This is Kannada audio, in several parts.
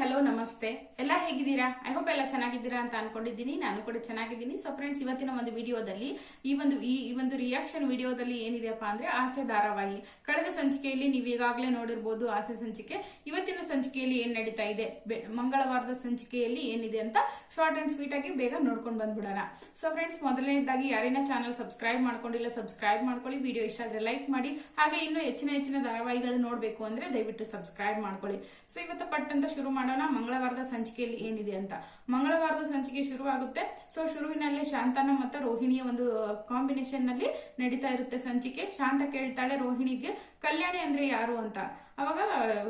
ಹಲೋ, ನಮಸ್ತೆ. ಎಲ್ಲ ಹೇಗಿದ್ದೀರಾ? ಐ ಹೋಪ್ ಎಲ್ಲ ಚೆನ್ನಾಗಿದ್ದೀರಾ ಅಂತ ಅನ್ಕೊಂಡಿದ್ದೀನಿ. ನಾನು ಕೂಡ ಚೆನ್ನಾಗಿದ್ದೀನಿ. ಸೊ ಫ್ರೆಂಡ್ಸ್ ಇವತ್ತಿನ ಒಂದು ವಿಡಿಯೋದಲ್ಲಿ ಈ ಒಂದು ಈ ಒಂದು ರಿಯಾಕ್ಷನ್ ವಿಡಿಯೋದಲ್ಲಿ ಏನಿದೆಯಪ್ಪ ಅಂದ್ರೆ ಆಸೆ ಧಾರಾವಾಹಿ. ಕಳೆದ ಸಂಚಿಕೆಯಲ್ಲಿ ನೀವು ಈಗಾಗಲೇ ನೋಡಿರ್ಬೋದು ಆಸೆ ಸಂಚಿಕೆ. ಇವತ್ತಿನ ಸಂಚಿಕೆಯಲ್ಲಿ ಏನ್ ನಡೀತಾ ಇದೆ? ಮಂಗಳವಾರದ ಸಂಚಿಕೆಯಲ್ಲಿ ಏನಿದೆ ಅಂತ ಶಾರ್ಟ್ ಅಂಡ್ ಸ್ವೀಟ್ ಆಗಿ ಬೇಗ ನೋಡ್ಕೊಂಡು ಬಂದ್ಬಿಡೋಣ. ಸೊ ಫ್ರೆಂಡ್ಸ್ ಮೊದಲನೇದಾಗಿ ಯಾರಿನ ಚಾನಲ್ ಸಬ್ಸ್ಕ್ರೈಬ್ ಮಾಡ್ಕೊಂಡಿಲ್ಲ ಸಬ್ಸ್ಕ್ರೈಬ್ ಮಾಡ್ಕೊಳ್ಳಿ. ವಿಡಿಯೋ ಇಷ್ಟ ಆದ್ರೆ ಲೈಕ್ ಮಾಡಿ. ಹಾಗೆ ಇನ್ನು ಹೆಚ್ಚಿನ ಹೆಚ್ಚಿನ ಧಾರಾವಾಹಿಗಳು ನೋಡಬೇಕು ಅಂದ್ರೆ ದಯವಿಟ್ಟು ಸಬ್ಸ್ಕ್ರೈಬ್ ಮಾಡ್ಕೊಳ್ಳಿ. ಸೊ ಇವತ್ತು ಪಟ್ ಅಂತ ಶುರು ಮಾಡೋಣ. ಮಂಗಳವಾರದ ಸಂಚಿಕೆಯಲ್ಲಿ ಏನಿದೆ ಅಂತ. ಮಂಗಳವಾರದ ಸಂಚಿಕೆ ಶುರುವಾಗುತ್ತೆ. ಸೊ ಶುರುವಿನಲ್ಲೇ ಶಾಂತನ ಮತ್ತೆ ರೋಹಿಣಿಯ ಒಂದು ಕಾಂಬಿನೇಷನ್ನಲ್ಲಿ ನಡೀತಾ ಇರುತ್ತೆ ಸಂಚಿಕೆ. ಶಾಂತ ಕೇಳ್ತಾಳೆ ರೋಹಿಣಿಗೆ. ಕಲ್ಯಾಣಿ ಅಂದ್ರೆ ಯಾರು ಅಂತ. ಅವಾಗ,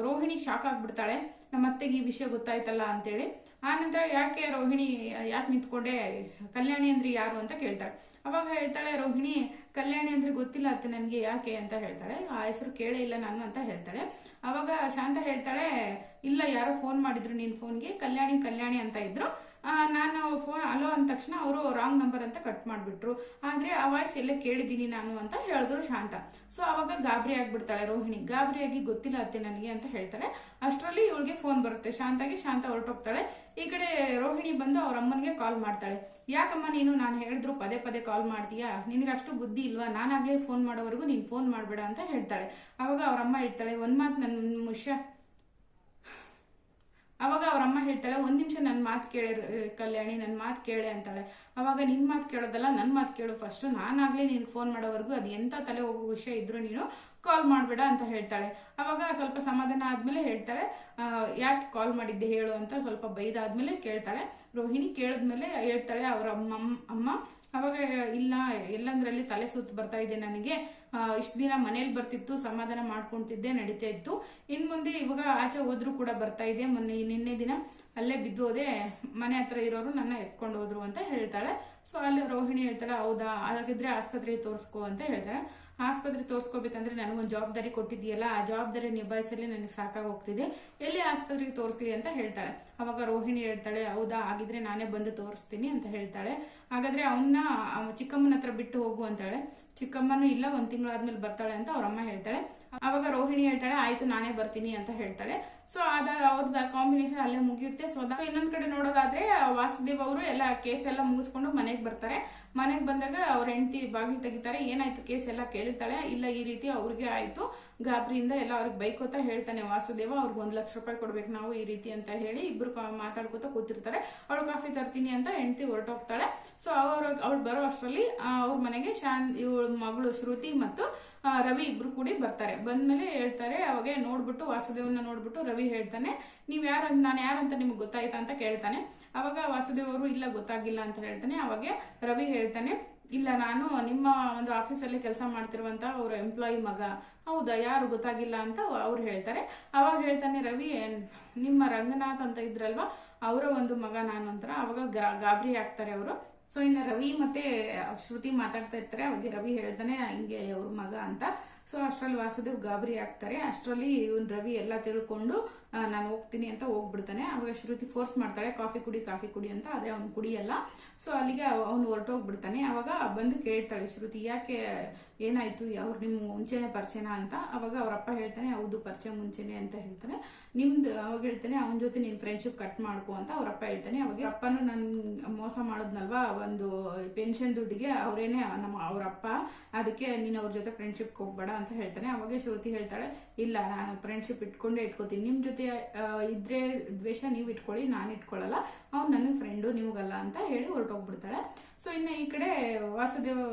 ರೋಹಿಣಿ ಶಾಕ್ ಆಗ್ಬಿಡ್ತಾಳೆ. ನಮ್ಮ ಅತ್ತೆಗೆ ಈ ವಿಷಯ ಗೊತ್ತಾಯ್ತಲ್ಲ ಅಂತೇಳಿ. ಆ ನಂತರ ಯಾಕೆ ರೋಹಿಣಿ, ಯಾಕೆ ನಿಂತ್ಕೊಂಡೆ? ಕಲ್ಯಾಣಿ ಅಂದ್ರೆ ಯಾರು ಅಂತ ಕೇಳ್ತಾಳೆ. ಅವಾಗ ಹೇಳ್ತಾಳೆ, ರೋಹಿಣಿ, ಕಲ್ಯಾಣಿ ಅಂದ್ರೆ ಗೊತ್ತಿಲ್ಲ ಅತ್ತೆ ನನಗೆ ಯಾಕೆ ಅಂತ ಹೇಳ್ತಾಳೆ. ಆ ಹೆಸರು ಕೇಳೇ ಇಲ್ಲ ನಾನು ಅಂತ ಹೇಳ್ತಾಳೆ. ಅವಾಗ ಶಾಂತ ಹೇಳ್ತಾಳೆ, ಇಲ್ಲ, ಯಾರೋ ಫೋನ್ ಮಾಡಿದ್ರು ನಿನ್ನ ಫೋನ್ಗೆ ಕಲ್ಯಾಣಿ ಕಲ್ಯಾಣಿ ಅಂತ ಇದ್ರು. ನಾನು ಫೋನ್ ಅಲೋ ಅಂದ ತಕ್ಷಣ ಅವರು ರಾಂಗ್ ನಂಬರ್ ಅಂತ ಕಟ್ ಮಾಡಿಬಿಟ್ರು. ಆದರೆ ಆ ವಾಯ್ಸ್ ಎಲ್ಲ ಕೇಳಿದ್ದೀನಿ ನಾನು ಅಂತ ಹೇಳಿದ್ರು ಶಾಂತ. ಸೊ ಅವಾಗ ಗಾಬರಿ ಆಗಿಬಿಡ್ತಾಳೆ ರೋಹಿಣಿ. ಗಾಬರಿಯಾಗಿ ಗೊತ್ತಿಲ್ಲ ಅತ್ತೆ ನನಗೆ ಅಂತ ಹೇಳ್ತಾಳೆ. ಅಷ್ಟರಲ್ಲಿ ಇವಳಿಗೆ ಫೋನ್ ಬರುತ್ತೆ. ಶಾಂತಾಗಿ ಶಾಂತ ಹೊರಟೋಗ್ತಾಳೆ. ಈ ಕಡೆ ರೋಹಿಣಿ ಬಂದು ಅವ್ರ ಅಮ್ಮನಿಗೆ ಕಾಲ್ ಮಾಡ್ತಾಳೆ. ಯಾಕಮ್ಮ ನೀನು ನಾನು ಹೇಳಿದ್ರು ಪದೇ ಪದೇ ಕಾಲ್ ಮಾಡ್ತೀಯಾ? ನಿನಗೆ ಅಷ್ಟು ಬುದ್ಧಿ ಇಲ್ವಾ? ನಾನಾಗಲೇ ಫೋನ್ ಮಾಡೋವರೆಗೂ ನೀನು ಫೋನ್ ಮಾಡಬೇಡ ಅಂತ ಹೇಳ್ತಾಳೆ. ಅವಾಗ ಅವ್ರ ಅಮ್ಮ ಹೇಳ್ತಾಳೆ, ಒಂದು ಮಾತು ನನ್ನ ಮುಷ್ಯ ಅವಾಗ ಅವ್ರ ಅಮ್ಮ ಹೇಳ್ತಾಳೆ, ಒಂದ್ ನಿಮಿಷ ನನ್ನ ಮಾತು ಕೇಳಿ ಕಲ್ಯಾಣಿ ನನ್ನ ಮಾತು ಕೇಳೆ ಅಂತಾಳೆ. ಅವಾಗ ನಿನ್ ಮಾತು ಕೇಳೋದಲ್ಲ ನನ್ನ ಮಾತು ಕೇಳು ಫಸ್ಟ್ ನಾನಾಗ್ಲೇ ನಿನ್ಗೆ ಫೋನ್ ಮಾಡೋವರೆಗೂ ಅದು ಎಂತ ತಲೆ ಹೋಗೋ ವಿಷಯ ಇದ್ರು ನೀನು ಕಾಲ್ ಮಾಡಬೇಡ ಅಂತ ಹೇಳ್ತಾಳೆ. ಅವಾಗ ಸ್ವಲ್ಪ ಸಮಾಧಾನ ಆದ್ಮೇಲೆ ಹೇಳ್ತಾಳೆ ಯಾಕೆ ಕಾಲ್ ಮಾಡಿದ್ದೆ ಹೇಳು ಅಂತ ಸ್ವಲ್ಪ ಬೈದಾದ್ಮೇಲೆ ಕೇಳ್ತಾಳೆ. ರೋಹಿಣಿ ಕೇಳಿದ್ಮೇಲೆ ಹೇಳ್ತಾಳೆ, ಅವ್ರ ಅಮ್ಮ ಅಮ್ಮ, ಅವಾಗ ಇಲ್ಲ, ಎಲ್ಲಂದ್ರಲ್ಲಿ ತಲೆ ಸುತ್ತ ಬರ್ತಾ ಇದೆ ನನಗೆ. ಇಷ್ಟು ದಿನ ಮನೇಲಿ ಬರ್ತಿತ್ತು, ಸಮಾಧಾನ ಮಾಡ್ಕೊಳ್ತಿದ್ದೆ ನಡೀತಾ ಇತ್ತು. ಇನ್ನು ಮುಂದೆ ಇವಾಗ ಆಚೆ ಹೋದ್ರೂ ಕೂಡ ಬರ್ತಾ ಇದೆ. ಮೊನ್ನೆ ನಿನ್ನೆ ದಿನ ಅಲ್ಲೇ ಬಿದ್ದೋದೆ ಮನೆ ಹತ್ರ ಇರೋರು ನನ್ನ ಎತ್ಕೊಂಡು ಹೋದ್ರು ಅಂತ ಹೇಳ್ತಾಳೆ. ಸೊ ಅಲ್ಲಿ ರೋಹಿಣಿ ಹೇಳ್ತಾಳೆ, ಹೌದಾ, ಹಾಗಿದ್ರೆ ಆಸ್ಪತ್ರೆಗೆ ತೋರಿಸ್ಕೋ ಅಂತ ಹೇಳ್ತಾಳೆ. ಆಸ್ಪತ್ರೆ ತೋರಿಸ್ಕೋಬೇಕಂದ್ರೆ ನನಗೊಂದು ಜವಾಬ್ದಾರಿ ಕೊಟ್ಟಿದ್ಯಲ್ಲ ಆ ಜವಾಬ್ದಾರಿ ನಿಭಾಯಿಸಲಿ ನನಗೆ ಸಾಕಾಗಿ ಹೋಗ್ತಿದೆ. ಎಲ್ಲಿ ಆಸ್ಪತ್ರೆಗೆ ತೋರಿಸ್ಲಿ ಅಂತ ಹೇಳ್ತಾಳೆ. ಅವಾಗ ರೋಹಿಣಿ ಹೇಳ್ತಾಳೆ, ಹೌದಾ ಆಗಿದ್ರೆ ನಾನೇ ಬಂದು ತೋರಿಸ್ತೀನಿ ಅಂತ ಹೇಳ್ತಾಳೆ. ಹಾಗಾದ್ರೆ ಅವನ್ನ ಚಿಕ್ಕಮ್ಮನ ಹತ್ರ ಬಿಟ್ಟು ಹೋಗು ಅಂತಾಳೆ. ಚಿಕ್ಕಮ್ಮನು ಇಲ್ಲ, ಒಂದ್ ತಿಂಗಳಾದ್ಮೇಲೆ ಬರ್ತಾಳೆ ಅಂತ ಅವ್ರ ಅಮ್ಮ ಹೇಳ್ತಾಳೆ. ಅವಾಗ ರೋಹಿಣಿ ಹೇಳ್ತಾಳೆ, ಆಯ್ತು, ನಾನೇ ಬರ್ತೀನಿ ಅಂತ ಹೇಳ್ತಾಳೆ. ಸೊ ಅದ ಅವ್ರದ್ದು ಕಾಂಬಿನೇಷನ್ ಅಲ್ಲೇ ಮುಗಿಯುತ್ತೆ. ಸೊ ಸೊ ಇನ್ನೊಂದ್ ಕಡೆ ನೋಡೋದಾದ್ರೆ, ವಾಸುದೇವ್ ಅವರು ಎಲ್ಲ ಕೇಸ್ ಎಲ್ಲ ಮುಗಿಸ್ಕೊಂಡು ಮನೆಗೆ ಬರ್ತಾರೆ. ಮನೆಗೆ ಬಂದಾಗ ಅವ್ರ ಹೆಂಡತಿ ಬಾಗಿಲು ತೆಗಿತಾರೆ. ಏನಾಯ್ತು ಕೇಸ್ ಎಲ್ಲ ಕೇಳ್ತಾಳೆ. ಇಲ್ಲ, ಈ ರೀತಿ ಅವ್ರಿಗೆ ಆಯ್ತು. ಗಾಬರಿಯಿಂದ ಎಲ್ಲ ಅವ್ರಿಗೆ ಬೈಕೋತಾ ಹೇಳ್ತಾನೆ ವಾಸುದೇವ. ಅವ್ರಿಗೆ ಒಂದ್ ಲಕ್ಷ ರೂಪಾಯಿ ಕೊಡ್ಬೇಕು ನಾವು ಈ ರೀತಿ ಅಂತ ಹೇಳಿ ಇಬ್ರು ಮಾತಾಡ್ಕೋತಾ ಕೂತಿರ್ತಾರೆ. ಅವಳು ಕಾಫಿ ತರ್ತೀನಿ ಅಂತ ಹೆಂಡತಿ ಹೊರಟೋಗ್ತಾಳೆ. ಸೊ ಅವ್ರ ಅವ್ಳು ಬರೋ ಅಷ್ಟರಲ್ಲಿ ಅವ್ರ ಮನೆಗೆ ಶಾನ್ ಇವಳ ಮಗಳು ಶ್ರುತಿ ಮತ್ತು ರವಿ ಇಬ್ರು ಕೂಡಿ ಬರ್ತಾರೆ. ಬಂದ್ಮೇಲೆ ಹೇಳ್ತಾರೆ, ಅವಾಗೆ ನೋಡ್ಬಿಟ್ಟು ವಾಸುದೇವನ ನೋಡ್ಬಿಟ್ಟು ರವಿ ಹೇಳ್ತಾನೆ, ನೀವ್ ಯಾರು ನಾನು ಯಾರಂತ ನಿಮ್ಗೆ ಗೊತ್ತಾಯ್ತಾ ಅಂತ ಕೇಳ್ತಾನೆ. ಅವಾಗ ವಾಸುದೇವ್ ಅವರು ಇಲ್ಲ, ಗೊತ್ತಾಗಿಲ್ಲ ಅಂತ ಹೇಳ್ತಾನೆ. ಅವಾಗೆ ರವಿ ಹೇಳ್ತಾನೆ, ಇಲ್ಲ, ನಾನು ನಿಮ್ಮ ಒಂದು ಆಫೀಸಲ್ಲಿ ಕೆಲಸ ಮಾಡ್ತಿರುವಂತ ಅವ್ರ ಎಂಪ್ಲಾಯಿ ಮಗ. ಹೌದಾ, ಯಾರು ಗೊತ್ತಾಗಿಲ್ಲ ಅಂತ ಅವ್ರು ಹೇಳ್ತಾರೆ. ಅವಾಗ ಹೇಳ್ತಾನೆ ರವಿ ನಿಮ್ಮ ರಂಗನಾಥ್ ಅಂತ ಇದ್ರಲ್ವಾ? ಅವರ ಒಂದು ಮಗ ನಾನು ಅಂತ ಅವಾಗ ಗಾಬರಿ ಆಗ್ತಾರೆ ಅವರು. ಸೊ ಇನ್ನು ರವಿ ಮತ್ತೆ ಶ್ರುತಿ ಮಾತಾಡ್ತಾ ಇರ್ತಾರೆ. ಅವಾಗ ರವಿ ಹೇಳ್ತಾನೆ ಹಿಂಗೆ ಅವ್ರ ಮಗ ಅಂತ. ಸೊ ಅಷ್ಟರಲ್ಲಿ ವಾಸುದೇವ್ ಗಾಬರಿ ಆಗ್ತಾರೆ. ಅಷ್ಟರಲ್ಲಿ ಇವನ್ ರವಿ ಎಲ್ಲ ತಿಳ್ಕೊಂಡು ನಾನು ಹೋಗ್ತೀನಿ ಅಂತ ಹೋಗ್ಬಿಡ್ತಾನೆ. ಅವಾಗ ಶ್ರುತಿ ಫೋರ್ಸ್ ಮಾಡ್ತಾಳೆ, ಕಾಫಿ ಕುಡಿ ಕಾಫಿ ಕುಡಿ ಅಂತ. ಆದರೆ ಅವ್ನು ಕುಡಿಯಲ್ಲ. ಸೊ ಅಲ್ಲಿಗೆ ಅವನು ಹೊರಟೋಗ್ಬಿಡ್ತಾನೆ. ಅವಾಗ ಬಂದು ಕೇಳ್ತಾಳೆ, ಶ್ರುತಿ, ಯಾಕೆ ಏನಾಯ್ತು? ಅವ್ರು ನಿಮ್ಮ ಮುಂಚೆನೆ ಪರಿಚಯನ ಅಂತ? ಅವಾಗ ಅವರಪ್ಪ ಹೇಳ್ತಾನೆ, ಹೌದು, ಪರಿಚಯ ಮುಂಚೆನೆ ಅಂತ ಹೇಳ್ತಾನೆ. ನಿಮ್ದು ಅವಾಗ ಹೇಳ್ತಾನೆ, ಅವನ ಜೊತೆ ನೀನು ಫ್ರೆಂಡ್ಶಿಪ್ ಕಟ್ ಮಾಡ್ಕೊ ಅಂತ ಅವರಪ್ಪ ಹೇಳ್ತಾನೆ. ಅವಾಗ ಅಪ್ಪನೂ ನನ್ನ ಮೋಸ ಮಾಡೋದ್ನಲ್ವಾ? ಒಂದು ಪೆನ್ಷನ್ ದುಡ್ಡಿಗೆ ಅವರೇನೆ ನಮ್ಮ ಅವರಪ್ಪ ಅದಕ್ಕೆ ನೀನು ಅವ್ರ ಜೊತೆ ಫ್ರೆಂಡ್ಶಿಪ್ ಹೋಗ್ಬೇಡ. ಅಂತ ಹೇಳ್ತಾನೆ. ಅವಾಗ ಶ್ರುತಿ ಹೇಳ್ತಾಳೆ, ಇಲ್ಲ, ನಾನು ಫ್ರೆಂಡ್ಶಿಪ್ ಇಟ್ಕೊಂಡೇ ಇಟ್ಕೋತೀನಿ. ನಿಮ್ ಜೊತೆ ಇದ್ರೆ ದ್ವೇಷ ನೀವು ಇಟ್ಕೊಳ್ಳಿ, ನಾನು ಇಟ್ಕೊಳ್ಳಲ್ಲ ಅವ್ನು ನನ್ನ ಫ್ರೆಂಡು ನಿಮಗಲ್ಲ ಅಂತ ಹೇಳಿ ಹೊರಟೋಗ್ಬಿಡ್ತಾಳೆ. ಸೊ ಇನ್ನು ಈ ಕಡೆ ವಾಸುದೇವ್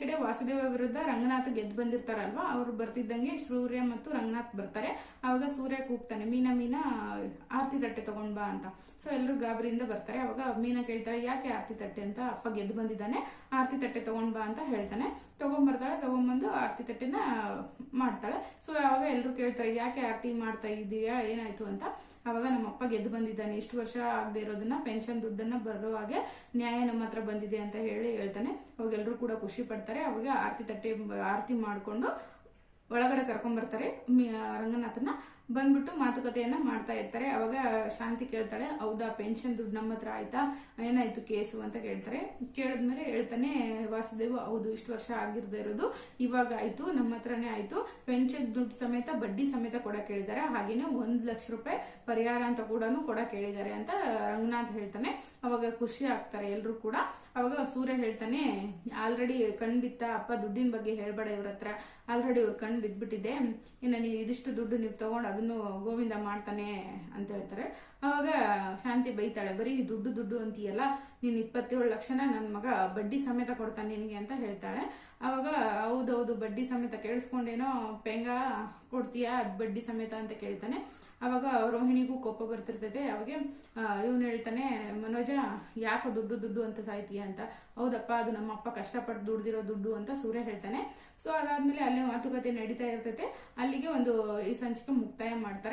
ಕಡೆ ವಾಸುದೇವ ವಿರುದ್ಧ ರಂಗನಾಥ್ ಗೆದ್ದು ಬಂದಿರ್ತಾರಲ್ವಾ? ಅವ್ರು ಬರ್ತಿದ್ದಂಗೆ ಸೂರ್ಯ ಮತ್ತು ರಂಗನಾಥ್ ಬರ್ತಾರೆ. ಅವಾಗ ಸೂರ್ಯ ಕೂಗ್ತಾನೆ, ಮೀನಾ ಮೀನಾ, ಆರತಿ ತಟ್ಟೆ ತಗೊಂಡ್ ಬಾ ಅಂತ. ಸೊ ಎಲ್ಲರೂ ಗಾಬರಿಯಿಂದ ಬರ್ತಾರೆ. ಅವಾಗ ಮೀನಾ ಕೇಳ್ತಾರೆ ಯಾಕೆ ಆರತಿ ತಟ್ಟೆ ಅಂತ ಅಪ್ಪ ಗೆದ್ದು ಬಂದಿದ್ದಾನೆ? ಆರತಿ ತಟ್ಟೆ ತಗೊಂಡ್ ಬಾ ಅಂತ ಹೇಳ್ತಾನೆ. ತಗೊಂಡ್ಬರ್ತಾಳೆ ತಗೊಂಡ್ಬಂದು ಆರತಿ ತಟ್ಟೆನ ಮಾಡ್ತಾಳೆ. ಸೊ ಅವಾಗ ಎಲ್ಲರೂ ಕೇಳ್ತಾರೆ, ಯಾಕೆ ಆರತಿ ಮಾಡ್ತಾ ಇದೀಯಾ ಏನಾಯ್ತು ಅಂತ? ಅವಾಗ ನಮ್ಮ ಅಪ್ಪ ಗೆದ್ದು ಬಂದಿದ್ದಾನೆ. ಇಷ್ಟು ವರ್ಷ ಆಗದೆ ಇರೋದನ್ನ, ಪೆನ್ಷನ್ ದುಡ್ಡನ್ನ ಬರೋ ಹಾಗೆ ನ್ಯಾಯ ನಮ್ಮ ಹತ್ರ ಬಂದಿದೆ ಅಂತ ಹೇಳಿ ಹೇಳ್ತಾನೆ. ಅವಾಗ ಎಲ್ಲರೂ ಕೂಡ ಖುಷಿ ಪಡ್ತಾರೆ. ಅವಾಗ ಆರತಿ ತಟ್ಟೆ ಆರತಿ ಮಾಡ್ಕೊಂಡು ಒಳಗಡೆ ಕರ್ಕೊಂಡ್ ಬರ್ತಾರೆ ಮಿ- ರಂಗನಾಥನ ಬಂದ್ಬಿಟ್ಟು ಮಾತುಕತೆಯನ್ನ ಮಾಡ್ತಾ ಇರ್ತಾರೆ. ಅವಾಗ ಶಾಂತಿ ಕೇಳ್ತಾಳೆ, ಹೌದಾ, ಪೆನ್ಷನ್ ದುಡ್ಡು ನಮ್ಮ ಹತ್ರ ಆಯ್ತಾ? ಏನಾಯ್ತು ಕೇಸು? ಅಂತ ಕೇಳ್ತಾರೆ. ಕೇಳಿದ್ಮೇಲೆ ಹೇಳ್ತಾನೆ, ವಾಸುದೇವ್, ಹೌದು, ಇಷ್ಟು ವರ್ಷ ಆಗಿರ್ದೇ ಇರೋದು. ಇವಾಗ ಆಯ್ತು, ನಮ್ಮ ಹತ್ರನೇ ಆಯ್ತು. ಪೆನ್ಷನ್ ದುಡ್ಡು ಸಮೇತ, ಬಡ್ಡಿ ಸಮೇತ ಕೊಡ ಕೇಳಿದ್ದಾರೆ. ಹಾಗೇನೆ ಒಂದ್ ಲಕ್ಷ ರೂಪಾಯಿ ಪರಿಹಾರ ಅಂತ ಕೂಡ ಕೊಡ ಕೇಳಿದ್ದಾರೆ ಅಂತ ರಂಗನಾಥ್ ಹೇಳ್ತಾನೆ. ಅವಾಗ ಖುಷಿ ಆಗ್ತಾರೆ ಎಲ್ರು ಕೂಡ. ಅವಾಗ ಸೂರ್ಯ ಹೇಳ್ತಾನೆ, ಆಲ್ರೆಡಿ ಕಣ್ ಬಿತ್ತ ಅಪ್ಪ ದುಡ್ಡಿನ ಬಗ್ಗೆ ಹೇಳ್ಬೇಡ ಇವ್ರ ಹತ್ರ. ಆಲ್ರೆಡಿ ಇವ್ರ ಕಣ್ ಬಿದ್ಬಿಟ್ಟಿದೆ. ಇನ್ನ ನೀವು ಇದಿಷ್ಟು ದುಡ್ಡು ನೀವು ತಗೊಂಡು ಅದನ್ನು ಗೋವಿಂದ ಮಾಡ್ತಾನೆ ಅಂತ ಹೇಳ್ತಾರೆ. ಅವಾಗ ಶಾಂತಿ ಬೈತಾಳೆ, ಬರೀ ದುಡ್ಡು ದುಡ್ಡು ಅಂತೀಯಲ್ಲ, ನೀನ್ ಇಪ್ಪತ್ತೇಳು ಲಕ್ಷನ ನನ್ನ ಮಗ ಬಡ್ಡಿ ಸಮೇತ ಕೊಡ್ತಾನೆ ನಿನಗೆ ಅಂತ ಹೇಳ್ತಾಳೆ. ಅವಾಗ ಹೌದೌದು ಬಡ್ಡಿ ಸಮೇತ ಕೇಳಿಸ್ಕೊಂಡೇನೋ ಪೆಂಗ ಕೊಡ್ತೀಯಾ, ಅದ್ ಬಡ್ಡಿ ಸಮೇತ ಅಂತ ಕೇಳ್ತಾನೆ. ಅವಾಗ ರೋಹಿಣಿಗೂ ಕೋಪ ಬರ್ತಿರ್ತೈತೆ. ಅವಾಗೆ ಇವನು ಹೇಳ್ತಾನೆ, ಮನೋಜ, ಯಾಕೋ ದುಡ್ಡು ದುಡ್ಡು ಅಂತ ಸಾಯ್ತೀಯ ಅಂತ? ಹೌದಪ್ಪ, ಅದು ನಮ್ಮ ಅಪ್ಪ ಕಷ್ಟಪಟ್ಟು ದುಡ್ದಿರೋ ದುಡ್ಡು ಅಂತ ಸೂರ್ಯ ಹೇಳ್ತಾನೆ. ಸೊ ಅದಾದ್ಮೇಲೆ ಅಲ್ಲೇ ಮಾತುಕತೆ ನಡೀತಾ ಇರ್ತೈತೆ. ಅಲ್ಲಿಗೆ ಒಂದು ಈ ಸಂಚಿಕೆ ಮುಕ್ತಾಯ ಮಾಡ್ತಾರೆ.